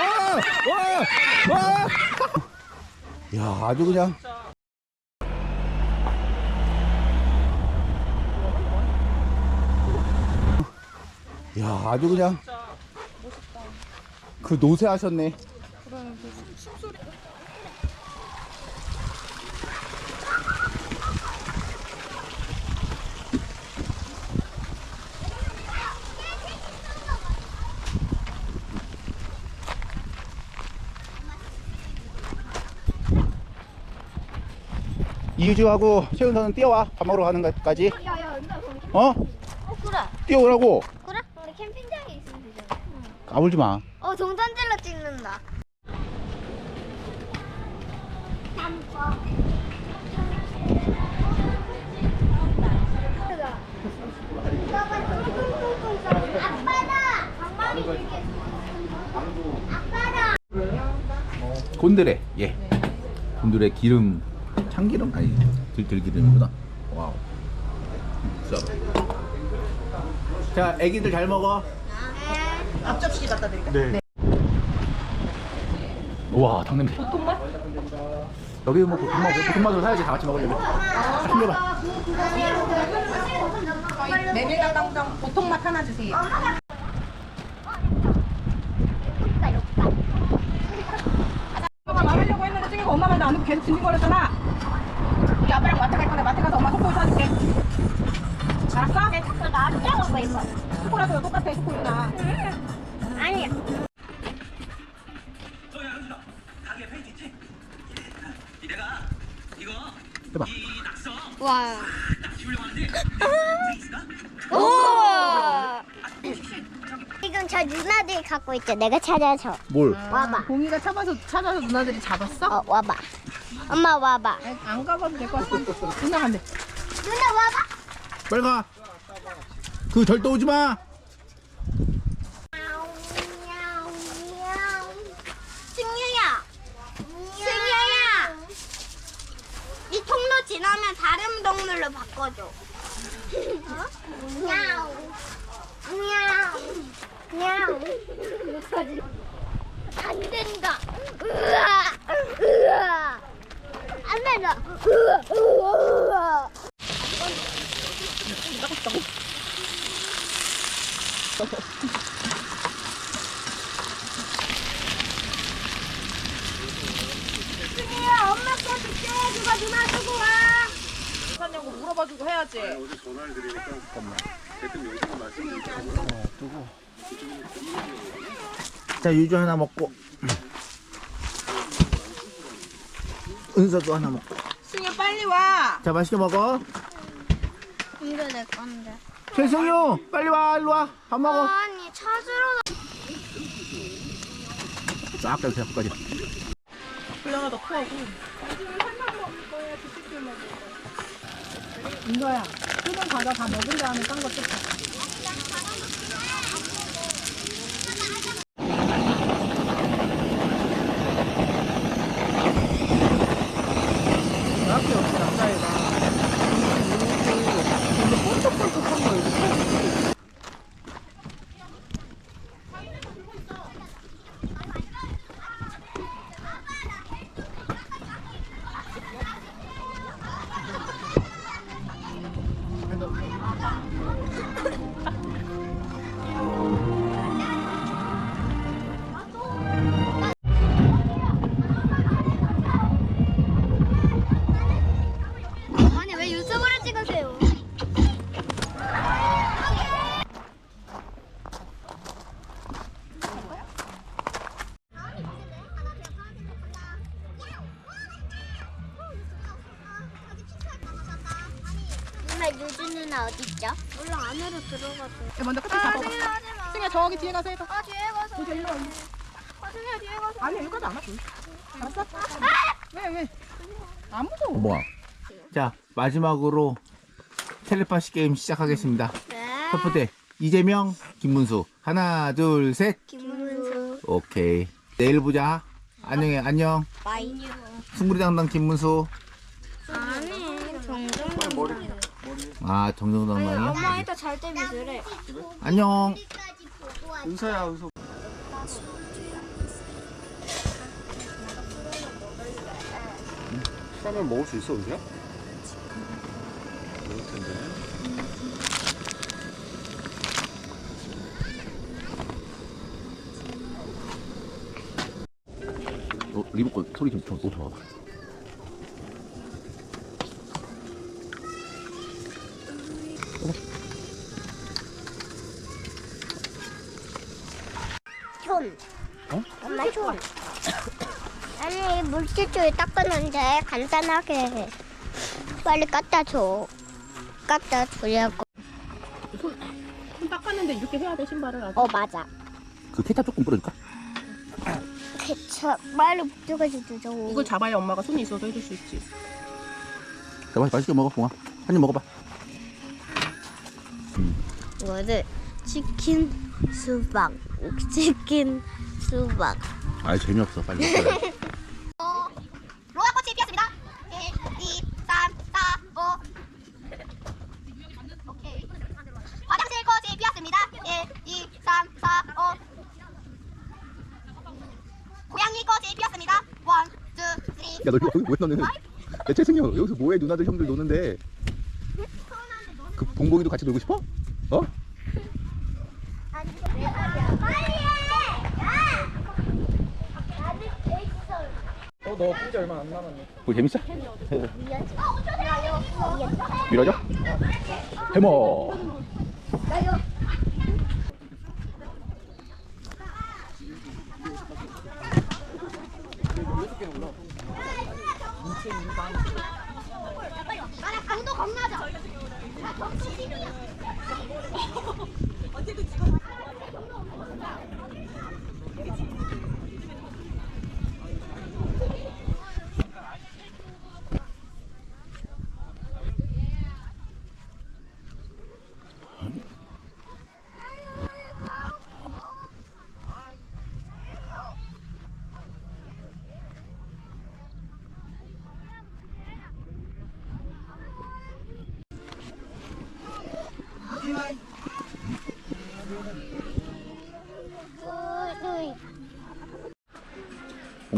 와! 와! 야, 아주 그냥. 야, 아주 그냥. 그 노세하셨네. 이유주하고 최은서는 뛰어와. 밥 먹으러 가는 것까지. 야야 어? 어? 그래. 뛰어오라고. 그래? 우리 캠핑장에 있으면 되잖아. 까불지 마. 어 동전질러 찍는다. 아빠다! 아빠다! 곤드레 예. 곤드레 기름 참기름 아니 들, 들기름이구나 와우 써. 자 애기들 잘 먹어 앞접시 갖다 드릴까? 네. 우와 닭냄새 보통맛? 여기 뭐 보통 맛 보통 맛으로 사야지 다 같이 먹으려면 챙겨봐 메밀닭강정 보통 맛 하나 주세요. 엄마가 말하려고 했는데 지금 엄마 말도 안 듣고 계속 징징거렸잖아. 아빠랑 마트 갈 건데 마트 가서 엄마 속보이 사줄게. 알았어? 나 짜고 있어 속보라도 똑같아 속보이나. 아니야 해봐 와. 오. 지금 저 누나들이 갖고 있죠. 내가 찾아서. 뭘 와봐. 공이가 잡아서 찾아서 누나들이 잡았어? 어, 와봐. 엄마 와봐. 안 가봐도 될 것 같아. 누나 간대. 누나 와봐. 빨리 가 그 절도 오지 마 승유야. 승유야. 이 통로 지나면 다른 동물로 바꿔줘. 어? 냐우. 냐우. 냐우. 안 된다. 으아. 으아. 안 된다. 으아. 으아. 승유야, 엄마 거 줄게. 누가 누나 주고 와. 사냐고 물어봐주고 해야지. 자 유주 하나 먹고 은서도 하나 먹고 승유 빨리 와. 자 맛있게 먹어 이거 내 건데. 최승유 빨리 와 일로 와 밥 먹어 아니 찾으러 싹 빼서 여기까지 불량하다 토하고. 인도야, 수분 과자 다 먹은 다음에 딴거 뜯자. 안으로 들어가서. 야, 먼저 끝에 잡아봐. 하지 마. 승희야 저기 뒤에 가서 해봐. 아 뒤에 가서. 이제 일로 와. 아 승희야 뒤에 가서. 아니 여기까지 안 왔어. 알았어? 왜 왜? 안 무서워. 뭐야 자 마지막으로 텔레파시 게임 시작하겠습니다 네. 첫 번째 이재명 김문수 하나 둘 셋 김문수. 오케이 내일 보자 안녕해 안녕 마이뉴. 숭구리당당 김문수 아 정정당당이야? 엄마 이따 잘 때 미술해. 안녕. 은서야 은서 사면 먹을 수 있어 은서야? 먹을 텐데 어, 리모컨 소리 좀 좀 높여봐. 물티슈에 닦았는데 간단하게 빨리 갖다 줘. 갖다 주려고. 손 닦았는데 이렇게 해야 돼 신발을 아주. 어 맞아. 그 케찹 조금 뿌려줄까? 케첩 빨리 붙여가지고 줘. 이걸 잡아야 엄마가 손이 있어서 해줄 수 있지. 자, 맛있게 먹어, 봉아. 한 입 먹어봐. 이거를 치킨 수박. 치킨 수박. 아, 재미없어. 빨리 먹어야 로아 꽃이 피었습니다. 1, 2, 3, 4, 5. 오케이. 화장실 꽃이 피었습니다. 1, 2, 3, 4, 5. 고양이 꽃이 피었습니다. 1, 2, 3. 야, 너 여기 왜 너는? 야, 재승이 여기서 뭐해? 누나들, 형들 노는데. 그 봉봉이도 같이 놀고 싶어? 어? 빨리 해! 야! 나는 있어. 어, 너 푼지 얼마 안 남았네. 뭐 재밌어? 어, 어쩌세요? 밀어줘? 해머. 나랑 강도 겁나죠? 봉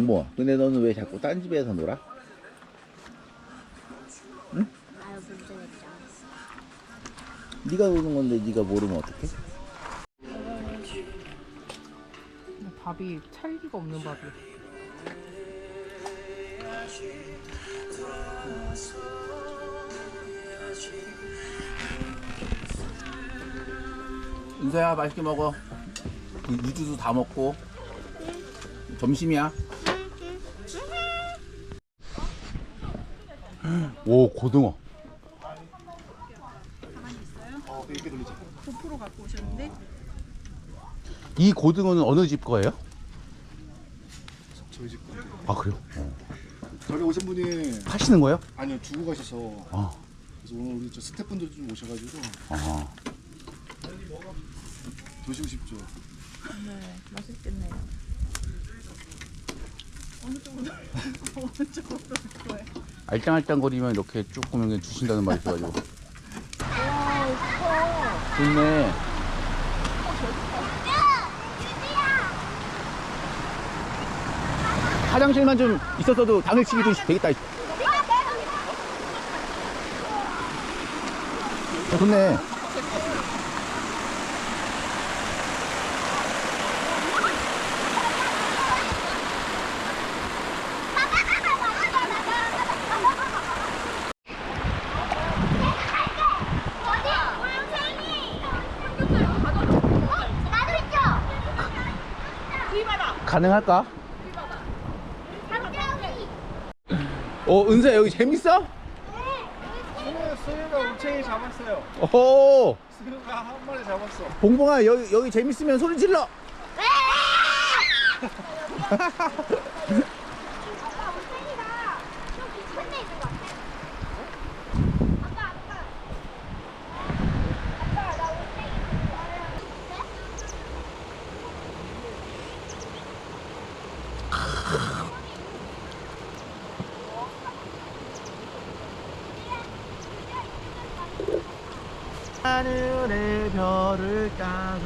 봉아, 근데 너는 왜 자꾸 딴 집에서 놀아? 아유 불쌍했다. 네가 노는 건데 네가 모르면 어떡해? 밥이 찰기가 없는 밥이. 은서야 맛있게 먹어. 그 유주도 다 먹고. 점심이야. 오 고등어. 어. 고프로 갖고 오셨는데 이 고등어는 어느 집 거예요? 저희 집. 거예요. 아 그래요? 어. 전에 오신 분이 파시는 거예요? 아니요 두고 가셔서 아, 그래서 오늘 우리 저 스태프분들 좀 오셔가지고 아. 드시고 싶죠. 네 맛있겠네요. 어느 쪽으로 어느 쪽으로 좋아해? 알짱알짱거리면 이렇게 조금 주신다는 말이 있어가지고. 와. 좋네. 화장실만 좀 있었어도 당일치기도 되겠다. 어, 좋네. 가능할까? 어, 은서야 여기 재밌어? 수유, 수유가 우챙이 잡았어요. 오, 수유가 한 마리 잡았어. 봉봉아 여기 여기 재밌으면 소리 질러. cars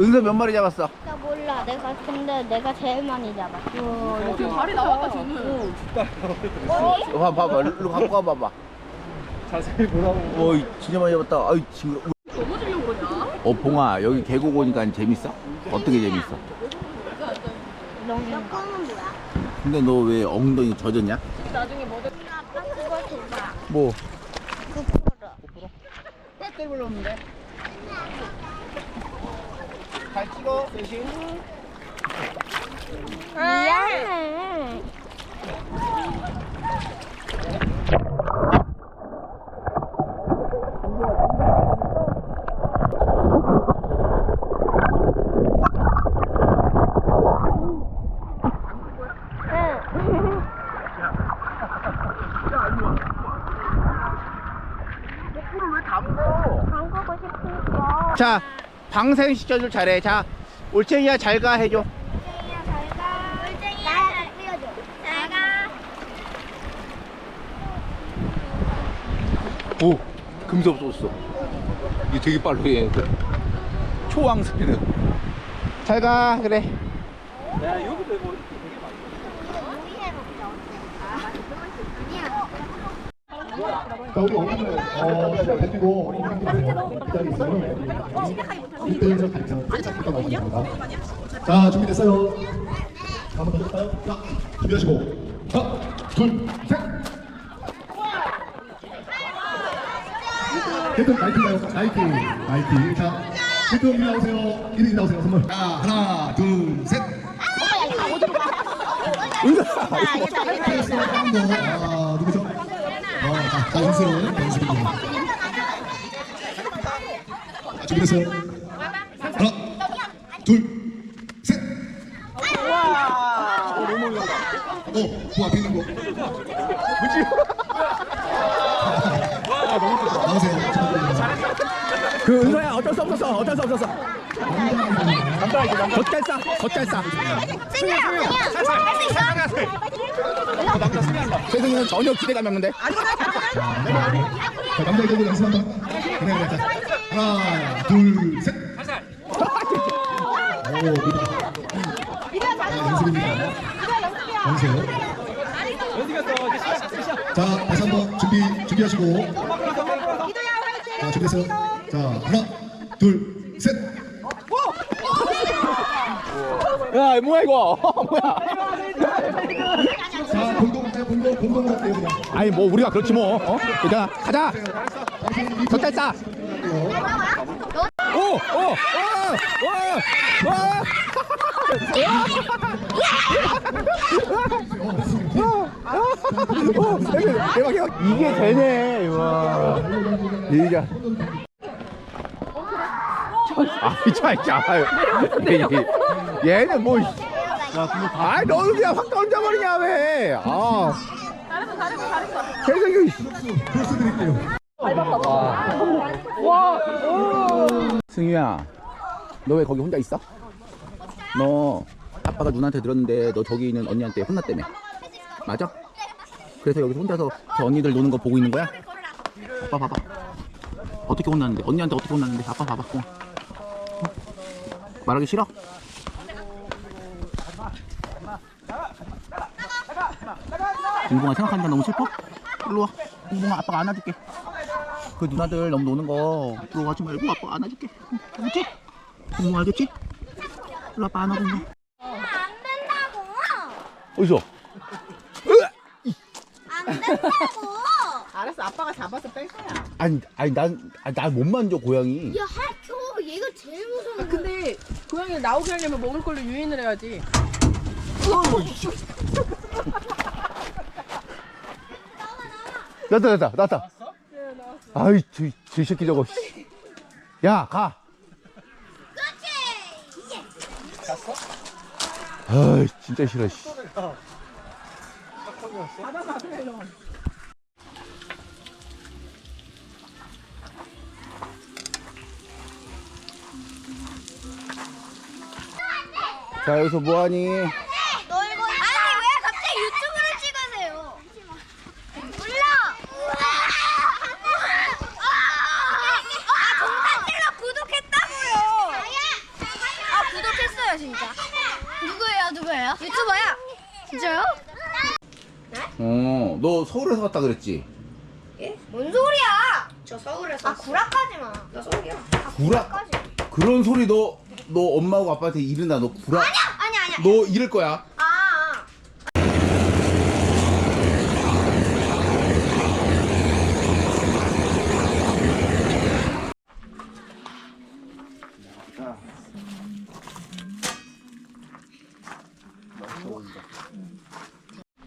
은서 몇 마리 잡았어? 나 몰라. 내가 근데 내가 제일 많이 잡았어. 지금 발이 나왔다 저는. 봐, 봐봐, 일로 갖고 와봐봐. 자세히 보라고. 어이, 진짜 많이 잡았다. 아이, 징그러. 넘어지려고 그러냐? 어, 봉아, 여기 계곡 오니까 재밌어? 어떻게 재밌어? 너무 조금은 뭐야? 근데 너 왜 엉덩이 젖었냐? 나중에 뭐 될- 아빠 그거 줘봐. 뭐? 그 풀어. 배터리 불렀는데. 잘 찍어, 대신. 미안해. 자, 방생 시켜줄 차례. 자, 올챙이야 잘 가 해줘. 울쟁이야 잘 가. 울쟁이야 잘 뿌려줘. 잘 가. 오, 금세 없어졌어. 이게 되게 빨라 얘. 초왕 스피드. 잘 가, 그래. 자, 우리 어머니는 어, 어머니 기다리고 있어요. 이때에서 가장 잠깐 나오십니다. 자, 준비됐어요. 자, 한번 더 볼까요? 자, 준비하시고. 하나, 둘, 셋. 개통 나이트인가요? 나이트. 나이트. 자, 개통 이리 나오세요. 이리 나오세요. 선물. 자, 하나, 둘, 셋. 아, 누구죠? 어, 연습입니다. 자, 준비됐어요? 하나, 둘, 셋. 어, 그 앞에 있는 거. 나오세요. 축하드립니다. 그 은서야 어쩔 수 없었어. 어쩔 수 없었어. 겉잘 싸. 겉잘 싸. 승희야, 승희야, 할수 있어? 세승이는 전혀 기대감이 없는데. 자, 남자 이들 연습 한 번. 그래, 그래. 자, 하나, 둘, 셋. 오, 미다. 아, 연습입니다. 연습. 자, 다시 한번 준비, 준비하시고. 자, 준비했어요. 자, 하나, 둘, 셋. 야, 뭐야 이거? 뭐야? 공동 할게요, 그냥. 아니 뭐 우리가 그렇지 뭐. 어? 일단 가자. 겉잘 싸. 오, 오, 오, 오, 오. 대박, 대박. 이게 되네. 와. 이게. 아, 참, 참. 얘는 뭐. 아, 너는 그냥 확 던져버리냐 왜? 아. 잘했어. 세상에. 플러스 드릴게요. 승유야, 너 왜 거기 혼자 있어? 너 아빠가 누나한테 들었는데 너 저기 있는 언니한테 혼났다며. 맞아? 그래서 여기서 혼자서 저 언니들 노는 거 보고 있는 거야? 아빠 봐봐. 어떻게 혼났는데? 언니한테 어떻게 혼났는데? 아빠 봐봐. 어. 어? 말하기 싫어? 공봉아 생각하니까 너무 슬퍼? 일로 와. 공봉아 아빠가 안아줄게. 그 누나들 너무 노는 거 부러워하지 말고 아빠 안아줄게. 응, 알겠지? 공봉 알겠지? 일로 아빠 안아준다. 안 된다고. 어디서? 안 된다고. 알았어 아빠가 잡아서 뺄 거야. 아니, 아니 난난못 만져 고양이. 야, 할켜. 얘가 제일 무서운 아, 근데 고양이 나오게 하려면 먹을 걸로 유인을 해야지. 나다 나다 나다. 아이 저, 저 새끼 저거. 씨. 야 가. 그렇지. 예. 아이 진짜 싫어. 씨. 자 여기서 뭐하니 왜 갑자기 유튜브를 찍으세요? 몰라. 아, 동산들로 구독했다고요. 아야. 너 서울에서 갔다 그랬지? 예? 뭔 소리야? 저 서울에서. 아 구라까지 마. 나 서울이야. 아, 구라? 구라까지. 그런 소리 너, 너 엄마하고 아빠한테 이른다. 너 구라? 아니야 아니야 아니야. 너 이럴 거야. 아. 아.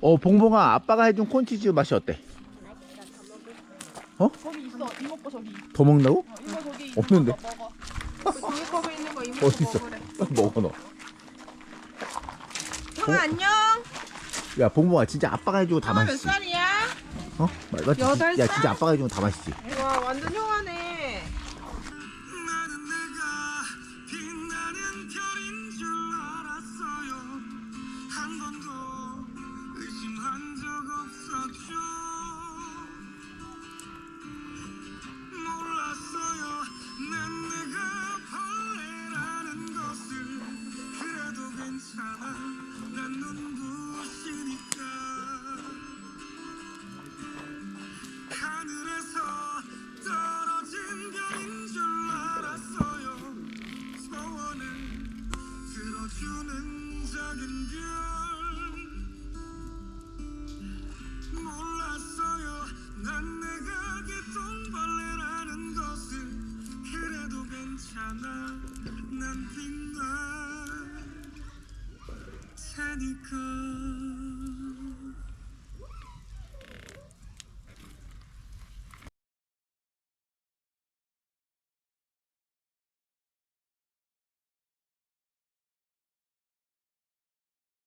어, 봉봉아, 아빠가 해준 콘치즈 맛이 어때? 어? 거기 있어 이모 거 저기 더 먹는다고? 이모 저기 없는데? 먹어 그 종이컵에 있는 거 이모 어디 있어? 먹으래 빨리 먹어, 너. 형아 안녕 야, 봉봉아, 진짜 아빠가 해주고 다 형아 몇 맛있지. 살이야? 어? 맞- 맞지? 여덟 야, 살? 진짜 아빠가 해주고 다 맛있지. 와 완전 형아네 you 能再更久。